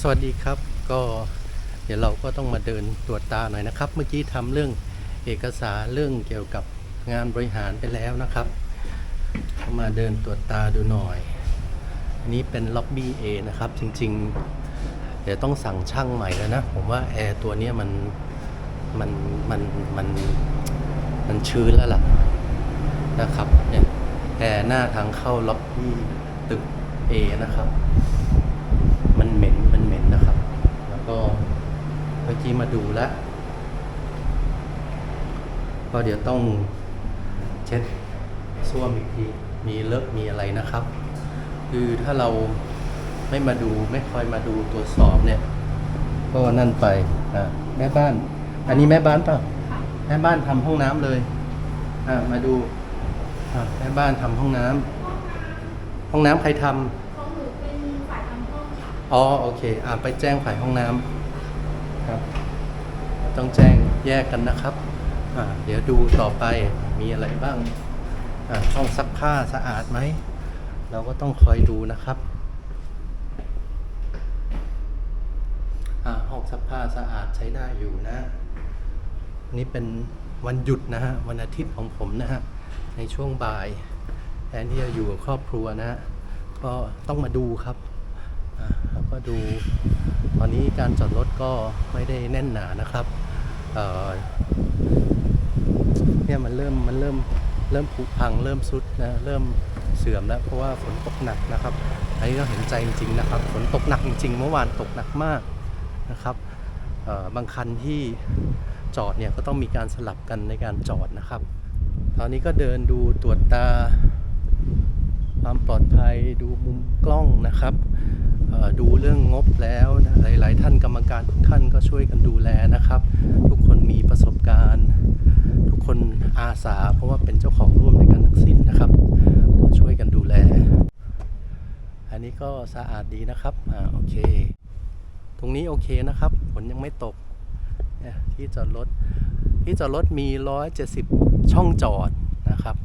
สวัสดีครับก็เดี๋ยวเราก็ต้องมาเดินตรวจตาหน่อยนะครับ เมื่อกี้ทำเรื่องเอกสารเรื่องเกี่ยวกับงานบริหารไปแล้วนะครับมาเดินตรวจตาดูหน่อยอันนี้เป็นล็อบบี้ A นะครับ จริง ๆ เดี๋ยวต้องสั่งช่างใหม่แล้วนะ ผมว่าแอร์ตัวนี้มันมันมันมันมันชื้นแล้วล่ะนะครับเนี่ยแอร์หน้าทางเข้าล็อบบี้ตึก A นะครับ มันเหม็น มันเหม็นนะครับ แล้วก็ เมื่อกี้มาดูแล้วก็เดี๋ยวต้องเช็ดส้วมอีกที มีเลอะมีอะไรนะครับ คือถ้าเราไม่มาดูไม่คอยมาดูตรวจสอบเนี่ย ก็นั่นไปอะแม่บ้าน อันนี้แม่บ้านเปล่าแม่บ้านทำห้องน้ำเลยอะมาดูอะแม่บ้านทำห้องน้ำห้องน้ำใครทำของหนูเป็นฝ่ายทำห้องค่ะอ๋อโอเค อ่าไปแจ้งฝ่ายห้องน้ำ ครับ ต้องแจ้งแยกกันนะครับเดี๋ยวดูต่อไปมีอะไรบ้างอ่าห้องซักผ้าสะอาดไหม เราก็ต้องคอยดูนะครับห้องซักผ้าสะอาดใช้ได้อยู่นะ นี่เป็นวันหยุดนะฮะ วันอาทิตย์ของผมนะฮะ ในช่วงบ่ายแทนที่จะอยู่กับครอบครัวนะฮะ ก็ต้องมาดูครับ แล้วก็ดู ตอนนี้การจอดรถก็ไม่ได้แน่นหนานะครับเนี่ยมันเริ่มมันเริ่มเริ่มผุพังเริ่มซุดนะเริ่มเสื่อมแล้วเพราะว่าฝนตกหนักนะครับอันนี้ก็เห็นใจจริงๆนะครับฝนตกหนักจริงๆเมื่อวานตกหนักมากนะครับบางคันที่จอดเนี่ยก็ต้องมีการสลับกันในการจอดนะครับตอนนี้ก็เดินดูตรวจตา ความปลอดภัยดูมุมกล้องนะครับ ดูเรื่องงบแล้วนะหลาย ๆ ท่านกรรมการทุกท่านก็ช่วยกันดูแลนะครับ ทุกคนมีประสบการณ์ ทุกคนอาสา เพราะว่าเป็นเจ้าของร่วมในกันทั้งสิ้นนะครับก็ช่วยกันดูแล อันนี้ก็สะอาดดีนะครับอ่าโอเค ตรงนี้โอเคนะครับฝนยังไม่ตกที่จอดรถที่จอดรถมี 170 ช่องจอดนะครับ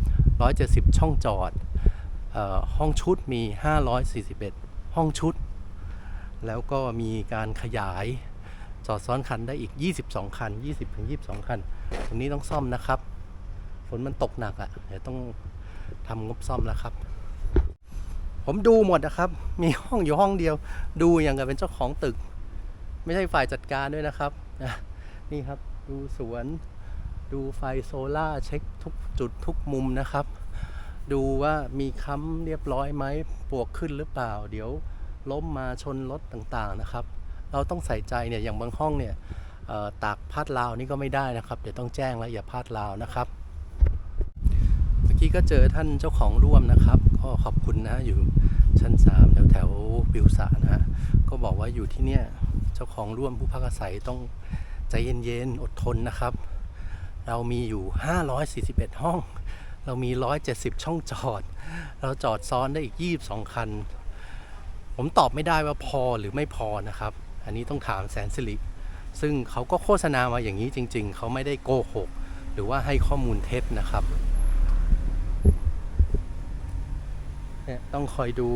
170 ช่องจอดอห้องชุดมี 541 ห้องชุด แล้วก็มีการขยายจอดซ้อนคันได้อีก 22 คัน 20ถึง22 คัน ตรงนี้ต้องซ่อมนะครับ ฝนมันตกหนักอะ่ะ เดี๋ยวต้องทำงบซ่อมแล้วครับ ผมดูหมดนะครับ มีห้องอยู่ห้องเดียว ดูอย่างกับเป็นเจ้าของตึก ไม่ใช่ฝ่ายจัดการด้วยนะครับ นี่ครับ ดูสวน ดูไฟโซล่าเช็คทุกจุดทุกมุมนะครับ ดูว่ามีค้ำเรียบร้อยไหม ปวกขึ้นหรือเปล่า เดี๋ยว ล้มมาชนรถต่างๆนะครับ เราต้องใส่ใจเนี่ยอย่างบางห้องเนี่ยตากพาดราวนี่ก็ไม่ได้นะครับ เดี๋ยวต้องแจ้งแล้วอย่าพาดราวนะครับ เมื่อกี้ก็เจอท่านเจ้าของร่วมนะครับ ก็ขอบคุณนะอยู่ชั้น3แถวแถวๆวิวสานะฮะก็บอกว่าอยู่ที่เนี่ยเจ้าของร่วมผู้พักอาศัยต้องใจเย็นๆอดทนนะครับ เรามีอยู่ 541 ห้อง เรามี 170 ช่องจอด เราจอดซ้อนได้อีก 22 คัน ผมตอบไม่ได้ว่าพอหรือไม่พอนะครับ อันนี้ต้องถามแสนสิริซึ่งเขาก็โฆษณามาอย่างนี้จริง ๆ เขาไม่ได้โกหก หรือว่าให้ข้อมูลเท็จนะครับเนี่ยต้องคอยดู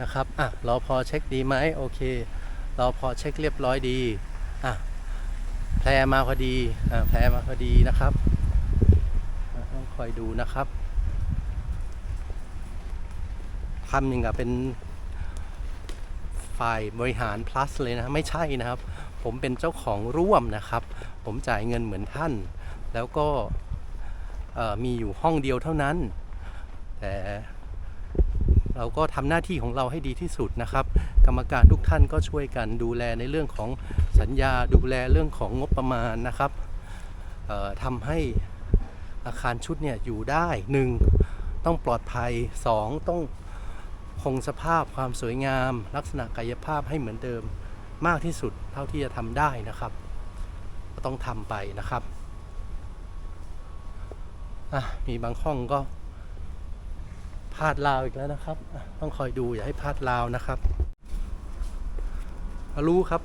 นะครับ อะ เรอพอเช็คดีไหมโอเค เรอพอเช็คเรียบร้อยดี อะ แพรมาพอดี อ่าแพรมาพอดีนะครับ ต้องคอยดูนะครับทำอย่างกับเป็น ฝ่ายบริหาร plus เลยนะไม่ใช่นะครับ ผมเป็นเจ้าของร่วมนะครับ ผมจ่ายเงินเหมือนท่าน แล้วก็มีอยู่ห้องเดียวเท่านั้น แต่เราก็ทำหน้าที่ของเราให้ดีที่สุดนะครับ กรรมการทุกท่านก็ช่วยกันดูแลในเรื่องของสัญญาดูแลเรื่องของงบประมาณนะครับทำให้อาคารชุดเนี่ยอยู่ได้หนึ่งต้องปลอดภัยสองต้อง คงสภาพความสวยงาม ลักษณะกายภาพให้เหมือนเดิมมากที่สุดเท่าที่จะทำได้นะครับ ก็ต้องทำไปนะครับมีบางห้องก็พลาดราวอีกแล้วนะครับ ต้องคอยดูอย่าให้พลาดราวนะครับรู้ครับ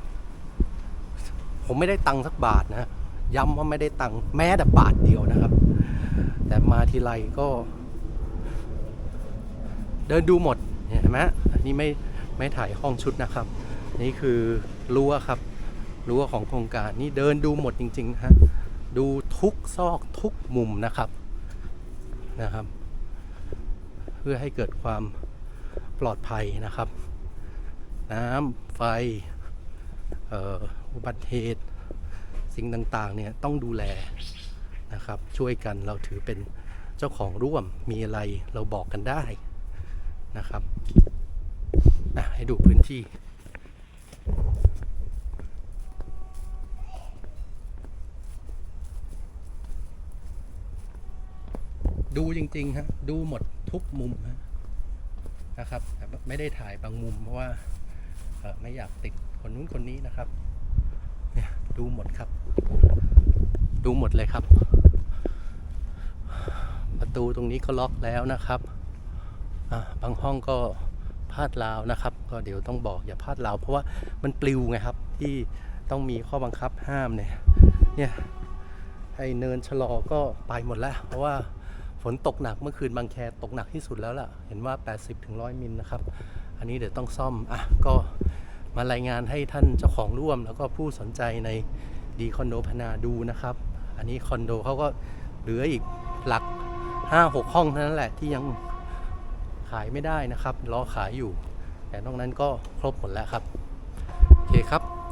ผมไม่ได้ตังค์สักบาทนะย้ำว่าไม่ได้ตังค์แม้แต่บาทเดียวนะครับ แต่มาทีไรก็ เดินดูหมด เนี่ยเห็นไหมอันนี้ไม่ไม่ถ่ายห้องชุดนะครับ นี่คือรั้วครับรั้วของโครงการนี่เดินดูหมดจริงๆนะฮะดูทุกซอกทุกมุมนะครับนะครับ เพื่อให้เกิดความปลอดภัยนะครับ น้ำไฟอุบัติเหตุสิ่งต่างๆเนี่ยต้องดูแลนะครับ ช่วยกันเราถือเป็นเจ้าของร่วมมีอะไรเราบอกกันได้ นะครับให้ดูพื้นที่ ดูจริงๆฮะดูหมดทุกมุมนะครับไม่ได้ถ่ายบางมุมเพราะว่าไม่อยากติดคนนู้นคนนี้นะครับเนี่ยดูหมดครับ ดูหมดเลยครับ ประตูตรงนี้ก็ล็อกแล้วนะครับ บางห้องก็พาดราวนะครับ ก็เดี๋ยวต้องบอกอย่าพาดราวเพราะว่ามันปลิวไงครับ ที่ต้องมีข้อบังคับห้ามเนี่ยเนี่ยไอเนินชะลอก็ไปหมดแล้ว เพราะว่าฝนตกหนักเมื่อคืนบางแคตกหนักที่สุดแล้วล่ะ เห็นว่า 80-100ถึง100มิลนะครับ อันนี้เดี๋ยวต้องซ่อมอะก็มารายงานให้ท่านเจ้าของร่วม แล้วก็ผู้สนใจในดีคอนโดพนาดูนะครับ อันนี้คอนโดเขาก็เหลืออีกหลัก 5-6 ห้องเท่านั้นแหละที่ยังายไม่ได้นะครับล้อขายอยู่ แต่นอกนั้นก็ครบหมดแล้วครับ โอเคครับ